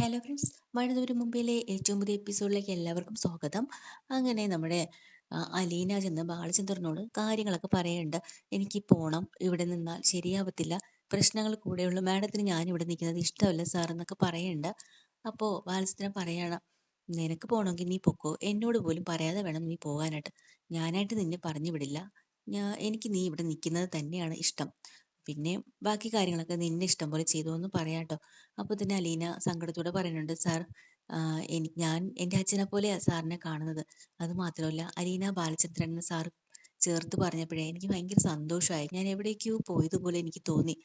Hello friends മഴതൂര് മുമ്പിലെ ഏറ്റവും പുതിയ എപ്പിസോഡിലേക്ക് എല്ലാവർക്കും സ്വാഗതം. അങ്ങനെ നമ്മുടെ അലീന ചെന്ന് ബാലചന്ദ്രനോട് കാര്യങ്ങളൊക്കെ പറയുന്നുണ്ട് എനിക്ക് പോണം ഇവിടെ നിന്നാൽ ശരിയാവത്തില്ല. പ്രശ്നങ്ങൾ കൂടെയുള്ളൂ. മാഡത്തിന് ഞാൻ ഇവിടെ നിൽക്കുന്നത് ഇഷ്ടമല്ല സാർ എന്നൊക്കെ പറയുന്നുണ്ട് അപ്പോൾ ബാലചന്ദ്രൻ പറയണം നിനക്ക് പോകണമെങ്കിൽ നീ പൊക്കോ. എന്നോട് പോലും പറയാതെ വേണം നീ പോകാനായിട്ട്. ഞാനായിട്ട് നിന്നെ പറഞ്ഞു വിടില്ല. എനിക്ക് നീ ഇവിടെ നിൽക്കുന്നത് തന്നെയാണ് ഇഷ്ടം. പിന്നെ ബാക്കി കാര്യങ്ങളൊക്കെ നിന്നെ ഇഷ്ടം പോലെ ചെയ്തു എന്ന് പറയാട്ടോ. അപ്പോൾ തന്നെ അലീന സങ്കടത്തോടെ പറയുന്നുണ്ട് സാർ ഞാൻ എന്റെ അച്ഛനെ പോലെയാണ് സാറിനെ കാണുന്നത്. അത് മാത്രമല്ല അലീന ബാലചന്ദ്രൻ എന്ന് സാർ ചേർത്ത് പറഞ്ഞപ്പോഴേ എനിക്ക് ഭയങ്കര സന്തോഷമായി. ഞാൻ എവിടേക്കോ പോയതുപോലെ എനിക്ക് തോന്നി.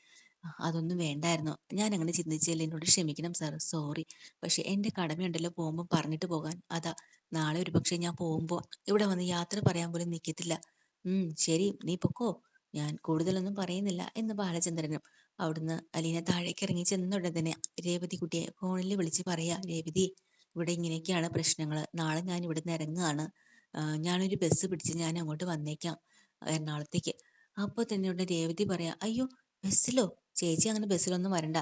അതൊന്നും വേണ്ടായിരുന്നു. ഞാൻ അങ്ങനെ ചിന്തിച്ചില്ല എന്നോട് ക്ഷമിക്കണം സാർ. സോറി. പക്ഷെ എന്റെ കടമയുണ്ടല്ലോ പോകുമ്പോൾ പറഞ്ഞിട്ട് പോകാൻ. അതാ നാളെ ഒരു പക്ഷേ ഞാൻ പോകുമ്പോൾ ഇവിടെ വന്ന് യാത്ര പറയാൻ പോലും നിൽക്കത്തില്ല ഉം ശരി. നീ പൊക്കോ? ഞാൻ കൂടുതലൊന്നും പറയുന്നില്ല എന്ന് ബാലചന്ദ്രനും അവിടുന്ന് അലീന താഴേക്ക് ഇറങ്ങി ചെന്നുടനെ തന്നെ രേവതി കുട്ടിയെ ഫോണിൽ വിളിച്ച് പറയാ രേവതി ഇവിടെ ഇങ്ങനെയൊക്കെയാണ് പ്രശ്നങ്ങൾ നാളെ ഞാൻ ഇവിടുന്ന് ഇറങ്ങുകയാണ്. ഞാനൊരു ബസ് പിടിച്ച് ഞാൻ അങ്ങോട്ട് വന്നേക്കാം എറണാകുളത്തേക്ക്. അപ്പോൾ തന്നെ ഉടനെ രേവതി പറയാ അയ്യോ ബസ്സിലോ? ചേച്ചി അങ്ങനെ ബസ്സിലൊന്നും വരണ്ട.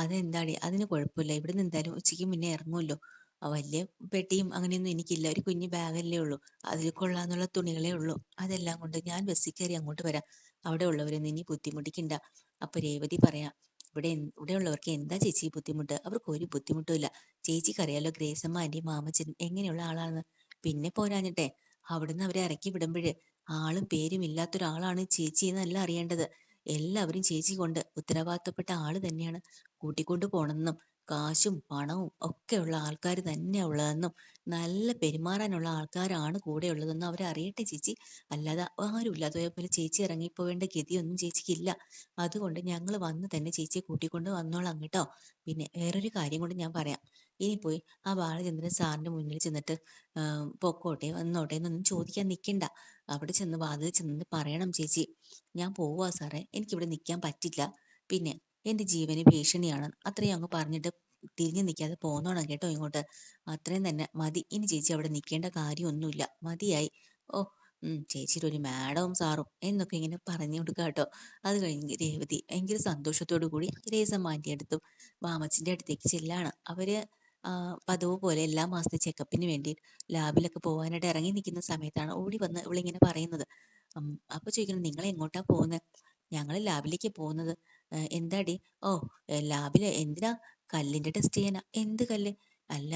അതെന്താടി? അതിന് കുഴപ്പമില്ല. ഇവിടുന്ന് എന്തായാലും ഉച്ചയ്ക്ക് മുന്നേ ഇറങ്ങുമല്ലോ. വലിയ പെട്ടിയും അങ്ങനെയൊന്നും എനിക്കില്ല. ഒരു കുഞ്ഞു ബാഗല്ലേ ഉള്ളൂ. അതിൽ കൊള്ളാന്നുള്ള തുണികളേ ഉള്ളൂ. അതെല്ലാം കൊണ്ട് ഞാൻ ബസ്സിൽ കയറി അങ്ങോട്ട് വരാം. അവിടെ ഉള്ളവരൊന്നും ഇനി ബുദ്ധിമുട്ടിക്കണ്ട. അപ്പൊ രേവതി പറയാം ഇവിടെ ഇവിടെ ഉള്ളവർക്ക് എന്താ ചേച്ചി ബുദ്ധിമുട്ട്? അവർക്ക് ഒരു ബുദ്ധിമുട്ടും ഇല്ല. ചേച്ചിക്കറിയാലോ ഗ്രേസമ്മ എന്റെ മാമച്ചൻ എങ്ങനെയുള്ള ആളാണ് പിന്നെ പോരാഞ്ഞിട്ടെ അവിടുന്ന് അവരെ ഇറക്കി വിടുമ്പോഴ് ആളും പേരും ഇല്ലാത്തൊരാളാണ് ചേച്ചി എന്നല്ല അറിയേണ്ടത്. എല്ലാവരും ചേച്ചി കൊണ്ട് ഉത്തരവാദിത്തപ്പെട്ട ആൾ തന്നെയാണ്. കൂട്ടിക്കൊണ്ടു പോണെന്നും. കാശും പണവും ഒക്കെയുള്ള ആൾക്കാർ തന്നെയാണ് ഉള്ളതെന്നും നല്ല പെരുമാറാനുള്ള ആൾക്കാരാണ് കൂടെ ഉള്ളതെന്നും അവരറിയട്ടെ ചേച്ചി. അല്ലാതെ ആരും ഇല്ലാതെ പോലെ ചേച്ചി ഇറങ്ങിപ്പോവേണ്ട ഗതിയൊന്നും ചേച്ചിക്കില്ല. അതുകൊണ്ട് ഞങ്ങൾ വന്ന് തന്നെ ചേച്ചിയെ കൂട്ടിക്കൊണ്ട് വന്നോളാം കേട്ടോ. പിന്നെ വേറൊരു കാര്യം കൂടി ഞാൻ പറയാം. ഇനി പോയി ആ ബാലചന്ദ്രൻ സാറിന്റെ മുന്നിൽ ചെന്നിട്ട് പൊക്കോട്ടെ വന്നോട്ടെ എന്നൊന്നും ചോദിക്കാൻ നിൽക്കണ്ട അവിടെ ചെന്ന് വാതിൽ ചെന്ന് പറയണം ചേച്ചി. ഞാൻ പോവാ സാറേ. എനിക്കിവിടെ നിൽക്കാൻ പറ്റില്ല. പിന്നെ എന്റെ ജീവന് ഭീഷണിയാണ്. അത്രയും അങ്ങ് പറഞ്ഞിട്ട് തിരിഞ്ഞു നിൽക്കാതെ പോന്നോണം കേട്ടോ ഇങ്ങോട്ട്. അത്രയും തന്നെ. മതി. ഇനി ചേച്ചി അവിടെ നിൽക്കേണ്ട കാര്യമൊന്നുമില്ല. മതിയായി. ഓ ചേച്ചിയുടെ ഒരു മാഡവും സാറും എന്നൊക്കെ ഇങ്ങനെ പറഞ്ഞു കൊടുക്കുക കേട്ടോ. അത് കഴിഞ്ഞ് രേവതി ഭയങ്കര സന്തോഷത്തോടു കൂടി രേസമ്മാന്റെ അടുത്തും മാമച്ചിന്റെ അടുത്തേക്ക് ചെല്ലാണ്. അവർ പതിവ് പോലെ എല്ലാ മാസത്തെ ചെക്കപ്പിന് വേണ്ടി ലാബിലൊക്കെ പോകാനായിട്ട് ഇറങ്ങി നിൽക്കുന്ന സമയത്താണ് ഓടി വന്ന് ഇവളിങ്ങനെ പറയുന്നത്. അപ്പൊ ചോദിക്കണം നിങ്ങൾ എങ്ങോട്ടാ പോകുന്നത് ഞങ്ങൾ ലാബിലേക്ക് പോകുന്നത് എന്താടി? ഓ ലാബിൽ എന്തിനാ കല്ലിന്റെ ടെസ്റ്റ് ചെയ്യാനാ? എന്ത് കല്ല്? അല്ല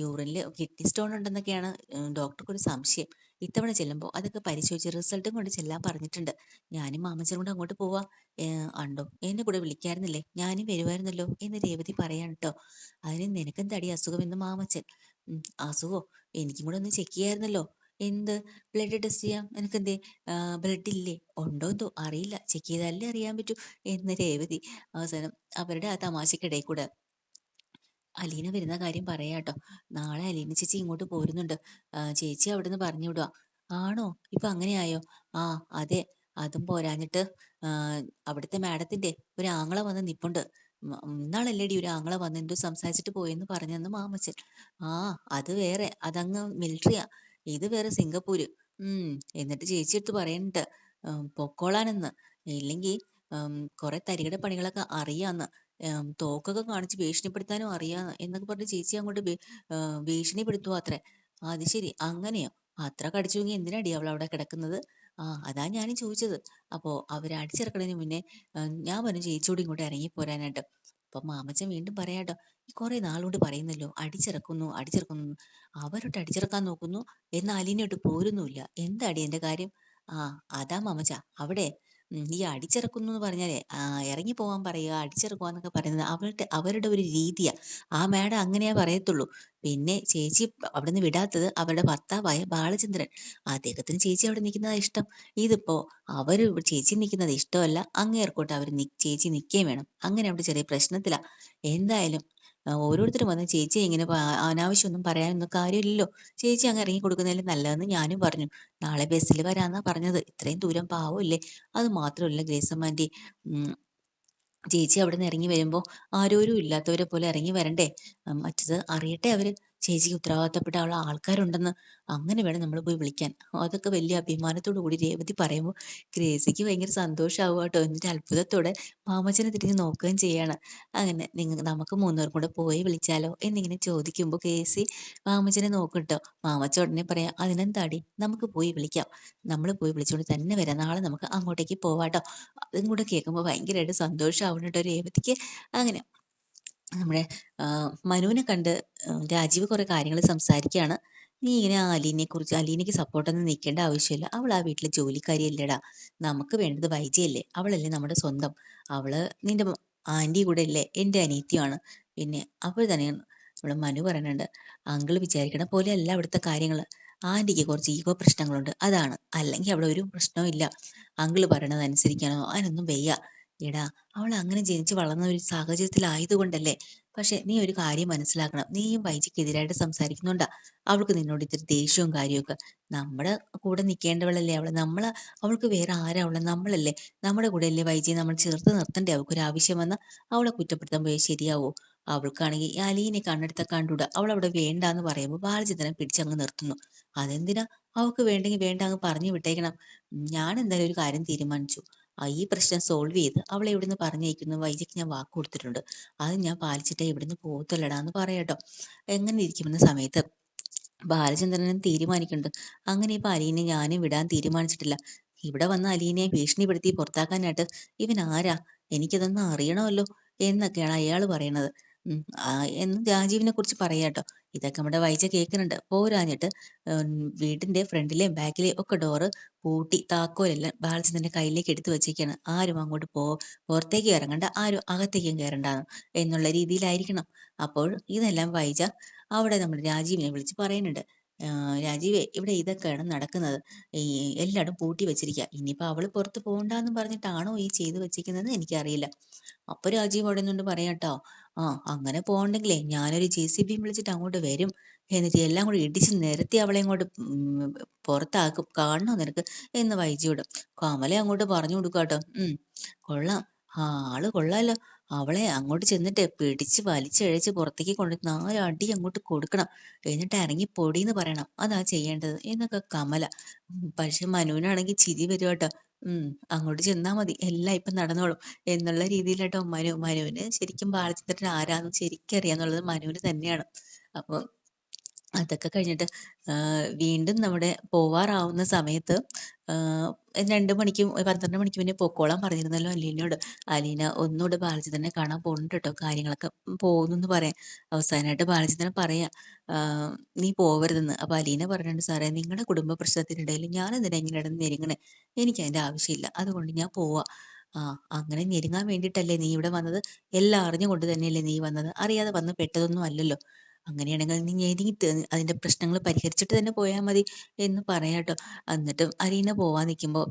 യൂറിനിൽ കിഡ്നി സ്റ്റോൺ ഉണ്ടെന്നൊക്കെയാണ് ഡോക്ടർക്ക് ഒരു സംശയം. ഇത്തവണ ചെല്ലുമ്പോൾ അതൊക്കെ പരിശോധിച്ച് റിസൾട്ടും കൊണ്ട് ചെല്ലാൻ പറഞ്ഞിട്ടുണ്ട്. ഞാനും മാമച്ചനും കൂടെ അങ്ങോട്ട് പോവാ. ഉണ്ടോ എന്നെ കൂടെ വിളിക്കായിരുന്നില്ലേ? ഞാനും വരുമായിരുന്നല്ലോ എന്ന് രേവതി പറയാൻ കേട്ടോ അതിന് നിനക്കെന്താടി അസുഖം എന്ന് മാമച്ചൻ? അസുഖോ? എനിക്കും കൂടെ ഒന്ന് ചെക്ക് ചെയ്യായിരുന്നല്ലോ. എന്ത്? ബ്ലഡ് ടെസ്റ്റ് ചെയ്യാം. എന്തേ ബ്ലഡ് ഇല്ലേ? ഉണ്ടോ എന്തോ? അറിയില്ല. ചെക്ക് ചെയ്താലേ അറിയാൻ പറ്റൂ. എന്ന് രേവതി അവസാനം അവരുടെ ആ തമാശക്കിടയിൽ കൂടെ അലീന വരുന്ന കാര്യം പറയാട്ടോ. നാളെ അലീന ചേച്ചി ഇങ്ങോട്ട് പോരുന്നുണ്ട്. ചേച്ചി അവിടുന്ന് പറഞ്ഞു വിടുക ആണോ? ഇപ്പൊ അങ്ങനെയായോ? ആ അതെ. അതും പോരാഞ്ഞിട്ട് അവിടുത്തെ മാഡത്തിന്റെ ഒരു ആങ്ങള വന്ന് നിപ്പുണ്ട്. ഇന്നാളല്ലേടി ഒരു ആങ്ങള വന്ന് എന്തോ സംസാരിച്ചിട്ട് പോയെന്ന് പറഞ്ഞെന്ന് മാമച്ചൻ. ആ അത് വേറെ. അതങ്ങ് മിലിറ്ററിയാ ഇത് വേറെ സിംഗപ്പൂര്. ഉം എന്നിട്ട് ചേച്ചി എടുത്ത് പറയുന്നുണ്ട് പൊക്കോളാനെന്ന്. ഇല്ലെങ്കിൽ കുറെ തരികിട പണികളൊക്കെ അറിയാന്ന്. തോക്കൊക്കെ കാണിച്ച് ഭീഷണിപ്പെടുത്താനും അറിയാന്ന് എന്നൊക്കെ പറഞ്ഞ് ചേച്ചി അങ്ങോട്ട് ഭീഷണിപ്പെടുത്തുവാ അത്രേ. അത് ശരി അങ്ങനെയോ? അത്ര കടിച്ചു തൂങ്ങി എന്തിനാടി അവൾ അവിടെ കിടക്കുന്നത്? ആ അതാ ഞാനും ചോദിച്ചത്. അപ്പോ അവർ അടിച്ചിറക്കണതിന് മുന്നേ ഞാൻ പറഞ്ഞു ചേച്ചിയോട് ഇങ്ങോട്ട് ഇറങ്ങി പോരാനായിട്ട് അപ്പൊ മാമച്ചൻ വീണ്ടും പറയാട്ടോ ഈ കുറെ നാളുകൊണ്ട് പറയുന്നല്ലോ അടിച്ചിറക്കുന്നു അടിച്ചിറക്കുന്നു അവരോട്ട് അടിച്ചിറക്കാൻ നോക്കുന്നു എന്നാൽ അലീനയോട്ട് പോരുന്നുമില്ല. എന്താടി എന്റെ കാര്യം? ആ അതാ മാമച്ച അവിടെ ഈ അടിച്ചിറക്കുന്നു എന്ന് പറഞ്ഞാലേ ആ ഇറങ്ങി പോകാൻ പറയുക അടിച്ചിറക്കുക എന്നൊക്കെ പറയുന്നത് അവരുടെ അവരുടെ ഒരു രീതിയാ. ആ മാഡം അങ്ങനെയാ പറയത്തുള്ളൂ. പിന്നെ ചേച്ചി അവിടുന്ന് വിടാത്തത് അവരുടെ ഭർത്താവായ ബാലചന്ദ്രൻ. അദ്ദേഹത്തിന് ചേച്ചി അവിടെ നിൽക്കുന്നതാ ഇഷ്ടം. ഇതിപ്പോ അവർ ചേച്ചി നിൽക്കുന്നത് ഇഷ്ടമല്ല. അങ്ങേർക്കോട്ട് അവർ ചേച്ചി നിൽക്കുകയും വേണം. അങ്ങനെ അവിടെ ചെറിയ പ്രശ്നത്തിലാ. എന്തായാലും ഓരോരുത്തരും വന്ന് ചേച്ചി ഇങ്ങനെ അനാവശ്യമൊന്നും പറയാനൊന്നും കാര്യമില്ലല്ലോ. ചേച്ചി അങ്ങ് ഇറങ്ങി കൊടുക്കുന്നതിൽ നല്ലതെന്ന് ഞാനും പറഞ്ഞു. നാളെ ബസ്സിൽ വരാന്നാ പറഞ്ഞത്. ഇത്രയും ദൂരം പാവമില്ലേ? അത് മാത്രമല്ല ഗ്രേസമ്മാന്റെ ചേച്ചി അവിടെ നിന്ന് ഇറങ്ങി വരുമ്പോൾ ആരോരും ഇല്ലാത്തവരെ പോലെ ഇറങ്ങി വരണ്ടേ? മറ്റത് അറിയട്ടെ അവർ. ചേച്ചിക്ക് ഉത്തരവാദിത്തപ്പെട്ട ഉള്ള ആൾക്കാരുണ്ടെന്ന് അങ്ങനെ വേണം നമ്മൾ പോയി വിളിക്കാൻ. അതൊക്കെ വലിയ അഭിമാനത്തോടു കൂടി രേവതി പറയുമ്പോൾ ഗ്രേസിക്ക് ഭയങ്കര സന്തോഷമാവുക കേട്ടോ. എന്നിട്ട് അത്ഭുതത്തോടെ മാമച്ചനെ തിരിഞ്ഞ് നോക്കുകയും ചെയ്യാണ്. അങ്ങനെ നിങ്ങൾ നമുക്ക് മൂന്നുപേർ കൂടെ പോയി വിളിച്ചാലോ എന്നിങ്ങനെ ചോദിക്കുമ്പോൾ ഗ്രേസി മാമച്ചനെ നോക്കട്ടോ കേട്ടോ മാമച്ച ഉടനെ പറയാം അതിനെന്താടി? നമുക്ക് പോയി വിളിക്കാം. നമ്മൾ പോയി വിളിച്ചുകൊണ്ട് തന്നെ വരാം. നാളെ നമുക്ക് അങ്ങോട്ടേക്ക് പോവാട്ടോ അതും കൂടെ കേൾക്കുമ്പോൾ ഭയങ്കരമായിട്ട് സന്തോഷമാവുന്നുണ്ടോ രേവതിക്ക്. അങ്ങനെ നമ്മുടെ മനുവിനെ കണ്ട് രാജീവ് കുറെ കാര്യങ്ങൾ സംസാരിക്കുകയാണ്. നീ ഇങ്ങനെ അലീനെ കുറിച്ച് അലീനയ്ക്ക് സപ്പോർട്ടൊന്നും നിൽക്കേണ്ട ആവശ്യമില്ല. അവൾ ആ വീട്ടിലെ ജോലിക്കാരിയല്ലേടാ. നമുക്ക് വേണ്ടത് വൈജയല്ലേ. അവളല്ലേ നമ്മുടെ സ്വന്തം. അവൾ നിന്റെ ആന്റി കൂടെ അല്ലേ എന്റെ അനീത്യമാണ് പിന്നെ അപ്പോൾ തന്നെ നമ്മുടെ മനു പറയുന്നുണ്ട് അങ്കിൾ വിചാരിക്കണ പോലെ അല്ല അവിടുത്തെ കാര്യങ്ങൾ ആന്റിക്ക് കുറച്ച് ഈഗോ പ്രശ്നങ്ങളുണ്ട്. അതാണ്. അല്ലെങ്കിൽ അവിടെ ഒരു പ്രശ്നവും ഇല്ല. അങ്കിൾ പറയണത് അനുസരിക്കണോ അതിനൊന്നും വയ്യ. എടാ അവൾ അങ്ങനെ ജനിച്ചു വളർന്ന ഒരു സാഹചര്യത്തിലായതുകൊണ്ടല്ലേ? പക്ഷെ നീ ഒരു കാര്യം മനസ്സിലാക്കണം. നീയും വൈജിക്കെതിരായിട്ട് സംസാരിക്കുന്നുണ്ടാ. അവൾക്ക് നിന്നോട് ഇത്തിരി ദേഷ്യവും കാര്യമൊക്കെ നമ്മുടെ കൂടെ നിൽക്കേണ്ടവളല്ലേ അവൾ നമ്മൾ അവൾക്ക് വേറെ ആരാ നമ്മളല്ലേ? നമ്മുടെ കൂടെ അല്ലേ വൈജിയെ നമ്മൾ ചേർത്ത് നിർത്തണ്ടേ? അവൾക്ക് ഒരു ആവശ്യം വന്ന അവളെ കുറ്റപ്പെടുത്താൻ പോയാൽ ശരിയാവോ? അവൾക്കാണെങ്കിൽ ഈ അലീനെ കണ്ണെടുത്ത കണ്ടുകൂടാ. അവൾ അവിടെ വേണ്ടാന്ന് പറയുമ്പോൾ ബാലചന്ദ്രൻ പിടിച്ചങ്ങ് നിർത്തുന്നു. അതെന്തിനാ? അവൾക്ക് വേണ്ടെങ്കിൽ വേണ്ട അങ്ങ് പറഞ്ഞു വിട്ടേക്കണം. ഞാൻ എന്തായാലും ഒരു കാര്യം തീരുമാനിച്ചു. ഈ പ്രശ്നം സോൾവ് ചെയ്ത് അവളെ ഇവിടുന്ന് പറഞ്ഞയക്കുന്നു. വൈദ്യക്ക് ഞാൻ വാക്ക് കൊടുത്തിട്ടുണ്ട്. അത് ഞാൻ പാലിച്ചിട്ടേ ഇവിടുന്ന് പോകത്തുള്ളടാ എന്ന് പറയട്ടോ എങ്ങനെ ഇരിക്കുമെന്ന സമയത്ത്? ബാലചന്ദ്രനും തീരുമാനിക്കുന്നുണ്ട്. അങ്ങനെ ഇപ്പൊ അലീനെ ഞാനും വിടാൻ തീരുമാനിച്ചിട്ടില്ല. ഇവിടെ വന്ന അലീനെ ഭീഷണിപ്പെടുത്തി പുറത്താക്കാനായിട്ട് ഇവൻ ആരാ? എനിക്കതൊന്നും അറിയണമല്ലോ എന്നൊക്കെയാണ് അയാൾ പറയണത്. എന്ന് രാജീവിനെ കുറിച്ച് പറയാട്ടോ. ഇതൊക്കെ നമ്മുടെ വൈജ കേൾക്കുന്നുണ്ട്. പോരാഞ്ഞിട്ട് വീടിന്റെ ഫ്രണ്ടിലെയും ബാക്കിലെയും ഒക്കെ ഡോറ് പൂട്ടി താക്കോലെല്ലാം ബാലചന്ദ്രന്റെ കയ്യിലേക്ക് എടുത്തു വെച്ചേക്കാണ്. ആരും അങ്ങോട്ട് പോ പുറത്തേക്ക് ഇറങ്ങണ്ട ആരും അകത്തേക്കും കയറണ്ടാന്ന് എന്നുള്ള രീതിയിലായിരിക്കണം. അപ്പോൾ ഇതെല്ലാം വൈജ അവിടെ നമ്മൾ രാജീവിനെ വിളിച്ച് പറയുന്നുണ്ട്. രാജീവേ ഇവിടെ ഇതൊക്കെയാണ് നടക്കുന്നത്. ഈ എല്ലായിടും പൂട്ടി വെച്ചിരിക്കുക ഇനിയിപ്പോ അവൾ പുറത്ത് പോകണ്ടെന്ന് പറഞ്ഞിട്ടാണോ ഈ ചെയ്തു വെച്ചിരിക്കുന്നത് എനിക്കറിയില്ല. അപ്പൊ രാജീവ് അവിടെ നിന്നുകൊണ്ട് പറയാട്ടോ. ആ അങ്ങനെ പോകണ്ടെങ്കിലേ ഞാനൊരു ജെ സി ബിയും വിളിച്ചിട്ട് അങ്ങോട്ട് വരും. എന്നിട്ട് എല്ലാം കൂടി ഇടിച്ച് നിരത്തി അവളെ ഇങ്ങോട്ട് പുറത്താക്കും. കാണണോ നിനക്ക്? എന്ന് വൈജിയോട് കമല അങ്ങോട്ട് പറഞ്ഞു കൊടുക്കാട്ടോ. ഉം കൊള്ളാം. ആൾ കൊള്ളാലോ. അവളെ അങ്ങോട്ട് ചെന്നിട്ട് പിടിച്ച് വലിച്ചഴച്ച് പുറത്തേക്ക് കൊണ്ട് നാലടി അങ്ങോട്ട് കൊടുക്കണം. എന്നിട്ട് ഇറങ്ങി പൊടിന്ന് പറയണം. അതാ ചെയ്യേണ്ടത്? എന്നൊക്കെ കമല. പക്ഷെ മനുവിനാണെങ്കിൽ ചിരി വരും കേട്ടോ. ഉം അങ്ങോട്ട് ചെന്നാ മതി. എല്ലാം ഇപ്പൊ നടന്നോളും. എന്നുള്ള രീതിയിലാട്ടോ മനു മനുവിന് ശരിക്കും ബാലചന്ദ്രൻ ആരാന്ന് ശരിക്കും മനുവിന് തന്നെയാണ്. അപ്പൊ അതൊക്കെ കഴിഞ്ഞിട്ട് വീണ്ടും നമ്മുടെ പോവാറാവുന്ന സമയത്ത് രണ്ട് മണിക്കും പന്ത്രണ്ട് മണിക്ക് മുന്നേ പൊക്കോളാൻ പറഞ്ഞിരുന്നല്ലോ അലീനോട് അലീന ഒന്നുകൂടെ ബാലചന്ദ്രനെ കാണാൻ പോകുന്നുണ്ട് കേട്ടോ കാര്യങ്ങളൊക്കെ പോകുന്നു പറയാം. അവസാനമായിട്ട് ബാലചന്ദ്രൻ പറയാ നീ പോവരുതെന്ന്. അപ്പൊ അലീന പറഞ്ഞിട്ടുണ്ട് സാറേ നിങ്ങളുടെ കുടുംബ പ്രശ്നത്തിനിടയിൽ ഞാൻ എന്തിനാ ഇങ്ങനെ ഇടന്ന് ഞെരുങ്ങണേ? എനിക്ക് അതിന്റെ ആവശ്യമില്ല. അതുകൊണ്ട് ഞാൻ പോവാ. ആ അങ്ങനെ ഞെരുങ്ങാൻ വേണ്ടിയിട്ടല്ലേ നീ ഇവിടെ വന്നത്? എല്ലാം അറിഞ്ഞുകൊണ്ട് തന്നെയല്ലേ നീ വന്നത്? അറിയാതെ വന്ന് പെട്ടതൊന്നും അല്ലല്ലോ. അങ്ങനെയാണെങ്കിൽ നീ ഞെരുങ്ങി അതിന്റെ പ്രശ്നങ്ങൾ പരിഹരിച്ചിട്ട് തന്നെ പോയാൽ മതി എന്ന് പറയാട്ടോ എന്നിട്ടും അരീന പോവാൻ നിൽക്കുമ്പോൾ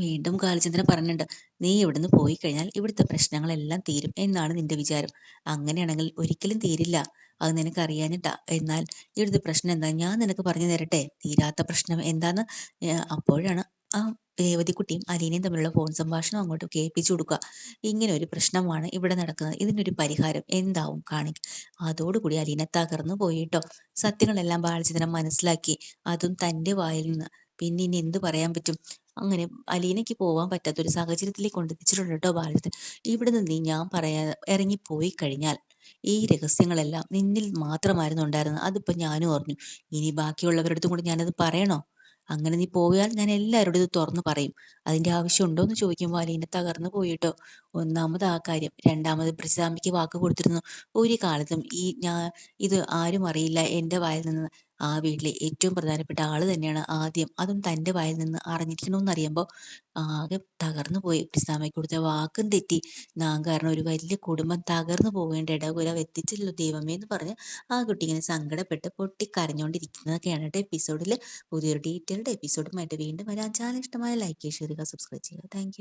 വീണ്ടും കാലചന്ദ്രൻ പറഞ്ഞിട്ടുണ്ട് നീ ഇവിടുന്ന് പോയി കഴിഞ്ഞാൽ ഇവിടുത്തെ പ്രശ്നങ്ങളെല്ലാം തീരും എന്നാണ് നിന്റെ വിചാരം. അങ്ങനെയാണെങ്കിൽ ഒരിക്കലും തീരില്ല. അത് നിനക്ക് അറിയാനിട്ടാ. എന്നാൽ ഇവിടുത്തെ പ്രശ്നം എന്താ? ഞാൻ നിനക്ക് പറഞ്ഞു തരട്ടെ. തീരാത്ത പ്രശ്നം എന്താന്ന്? അപ്പോഴാണ് ആ രേവതിക്കുട്ടിയും അലീനയും തമ്മിലുള്ള ഫോൺ സംഭാഷണം അങ്ങോട്ട് കേൾപ്പിച്ചു കൊടുക്കുക. ഇങ്ങനെ ഒരു പ്രശ്നമാണ് ഇവിടെ നടക്കുന്നത്. ഇതിനൊരു പരിഹാരം എന്താവും കാണിക്ക. അതോടുകൂടി അലീന തകർന്നു പോയിട്ടോ സത്യങ്ങളെല്ലാം ബാലചന്ദ്രൻ മനസ്സിലാക്കി. അതും തന്റെ വായിൽ നിന്ന്. പിന്നെ ഇനി എന്ത് പറയാൻ പറ്റും? അങ്ങനെ അലീനയ്ക്ക് പോവാൻ പറ്റാത്ത ഒരു സാഹചര്യത്തിലേക്ക് കൊണ്ടെത്തിച്ചിട്ടുണ്ട് കേട്ടോ ബാലചന്ദ്രൻ. ഇവിടെ നിന്ന് ഞാൻ പറയാ ഇറങ്ങിപ്പോയി കഴിഞ്ഞാൽ ഈ രഹസ്യങ്ങളെല്ലാം നിന്നിൽ മാത്രമായിരുന്നു ഉണ്ടായിരുന്നത്. അതിപ്പോ ഞാനും അറിഞ്ഞു. ഇനി ബാക്കിയുള്ളവരുടെ അടുത്തും കൂടി ഞാനത് പറയണോ? അങ്ങനെ നീ പോയാൽ ഞാൻ എല്ലാവരോടും ഇത് തുറന്നു പറയും. അതിന്റെ ആവശ്യമുണ്ടോ എന്ന് ചോദിക്കുമ്പോൾ അലീന തകർന്നു പോയിട്ടോ ഒന്നാമത് ആ കാര്യം. രണ്ടാമത് പ്രസിതാമ്പിക്ക് വാക്ക് കൊടുത്തിരുന്നു. ഒരു കാലത്തും ഈ ഞാൻ ഇത് ആരും അറിയില്ല എന്റെ വായിൽ നിന്ന്. ആ വീട്ടിലെ ഏറ്റവും പ്രധാനപ്പെട്ട ആൾ തന്നെയാണ് ആദ്യം. അതും തന്റെ വായിൽ നിന്ന് അറിഞ്ഞിരിക്കണമെന്ന് അറിയുമ്പോൾ ആകെ തകർന്നു പോയി. പിസാമയ്ക്ക് കൊടുത്ത വാക്കും തെറ്റി. നാം കാരണം ഒരു വലിയ കുടുംബം തകർന്നു പോകേണ്ട ഇടകുല എത്തിച്ചല്ലോ ദൈവമേ എന്ന് പറഞ്ഞ് ആ കുട്ടി ഇങ്ങനെ സങ്കടപ്പെട്ട് പൊട്ടി കരഞ്ഞുകൊണ്ടിരിക്കുന്നതൊക്കെയാണ് കേട്ടോ എപ്പിസോഡിൽ പുതിയൊരു ഡീറ്റെയിൽഡ് എപ്പിസോഡുമായിട്ട് വീണ്ടും വരാൻ ചാനൽ ഇഷ്ടമായ ലൈക്ക് ചെയ്യുക സബ്സ്ക്രൈബ് ചെയ്യുക. താങ്ക്